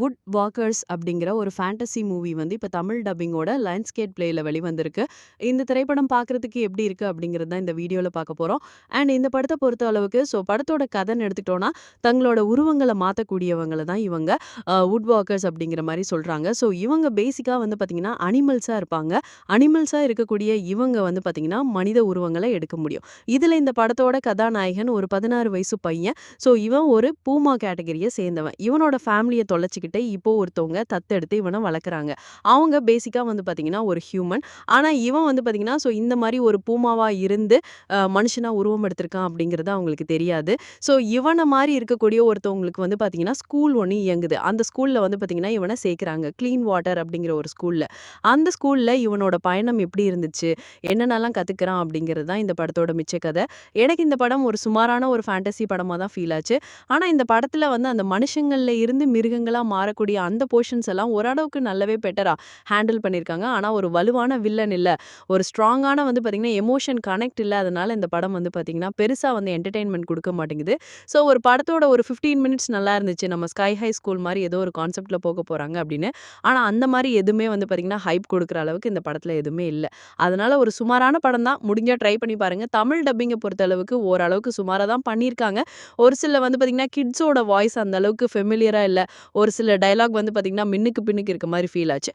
Would walkers அப்படிங்கிற ஒரு fantasy movie வந்து இப்போ தமிழ் டப்பிங்கோட லயன்ஸ்கேட் பிளேயில் வெளிவந்திருக்கு. இந்த திரைப்படம் பார்க்குறதுக்கு எப்படி இருக்கு அப்படிங்கிறது தான் இந்த வீடியோவில் பார்க்க போறோம். அண்ட் இந்த படத்தை பொறுத்த அளவுக்கு ஸோ படத்தோட கதைன்னு எடுத்துக்கிட்டோம்னா, தங்களோட உருவங்களை மாத்தக்கூடியவங்கள தான் இவங்க வுட் வாக்கர்ஸ் அப்படிங்கிற மாதிரி சொல்றாங்க. ஸோ இவங்க பேசிக்கா வந்து பார்த்திங்கன்னா அனிமல்ஸா இருப்பாங்க. அனிமல்ஸா இருக்கக்கூடிய இவங்க வந்து பார்த்திங்கன்னா மனித உருவங்களை எடுக்க முடியும். இதுல இந்த படத்தோட கதாநாயகன் ஒரு 16 வயசு பையன். ஸோ இவன் ஒரு பூமா கேட்டகரிய சேர்ந்தவன். இவனோட ஃபேமிலிய தொலைச்சுக்கிட்டு இப்போ ஒருத்தவங்க தத்தெடுத்து இவனை வளர்க்குறாங்க. அவங்க பேசிக்காக வந்து பார்த்தீங்கன்னா, ஒரு ஹியூமன். ஆனா இவன் வந்து பார்த்தீங்கன்னா, ஸோ இந்த மாதிரி ஒரு பூமாவா இருந்து மனுஷனாக மனுஷனா உருவம் எடுத்திருக்கான் அப்படிங்கிறது அவங்களுக்கு தெரியாது. ஸோ இவனை மாதிரி இருக்கக்கூடிய ஒருத்தவங்களுக்கு வந்து பார்த்தீங்கன்னா, ஸ்கூல் ஒன்று இயங்குது. அந்த ஸ்கூலில் வந்து பார்த்தீங்கன்னா, இவனை சேர்க்குறாங்க. கிளீன் வாட்டர் அப்படிங்கிற ஒரு ஸ்கூலில் அந்த ஸ்கூலில் இவனோட பயணம் எப்படி இருந்துச்சு? என்னென்னலாம் கத்துக்கிறான் அப்படிங்கிறது தான் இந்த படத்தோட மிச்ச கதை. எனக்கு இந்த படம் ஒரு சுமாரான ஒரு ஃபேண்டசி படமா தான் ஃபீல் ஆச்சு. ஆனால் இந்த படத்தில் வந்து அந்த மனுஷங்களில் இருந்து மிருகங்களா மாறக்கூடிய அந்த போர்ஷன்ஸ் எல்லாம் ஓரளவுக்கு நல்லாவே பெட்டரா ஹேண்டில் பண்ணியிருக்காங்க. ஆனால் ஒரு வலுவான வில்லன் இல்லை ஒரு ஸ்ட்ராங்கான வந்து பார்த்தீங்கன்னா, எமோஷன் கனெக்ட் இல்லை அதனால் இந்த படம் வந்து பார்த்தீங்கன்னா, பெருசாக வந்து என்டர்டெயின்மெண்ட் கொடுக்க மாட்டேங்குது. ஸோ ஒரு படத்தோட ஒரு 15 மினிட்ஸ் நல்லா இருந்துச்சு. நம்ம ஸ்கை ஹை ஸ்கூல் மாதிரி ஏதோ ஒரு கான்செப்டில் போக போகிறாங்க அப்படின்னு. ஆனால் அந்த மாதிரி எதுவுமே வந்து பார்த்தீங்கன்னா, ஹைப் கொடுக்குற அளவுக்கு இந்த படத்தில் எதுவுமே இல்லை அதனால ஒரு சுமாரான படம் தான். முடிஞ்சால் ட்ரை பண்ணி பாருங்கள் தமிழ் டப்பிங்கை பொறுத்தளவுக்கு ஓரளவுக்கு சுமாராக தான் பண்ணியிருக்காங்க. ஒரு சில வந்து பார்த்தீங்கன்னா, கிட்ஸோட வாய்ஸ் அந்த அளவுக்கு ஃபெமிலியராக இல்லை ஒரு சில டயலாக் வந்து பார்த்திங்கன்னா மின்னுக்கு பின்னுக்கு இருக்க மாதிரி ஃபீல் ஆச்சு.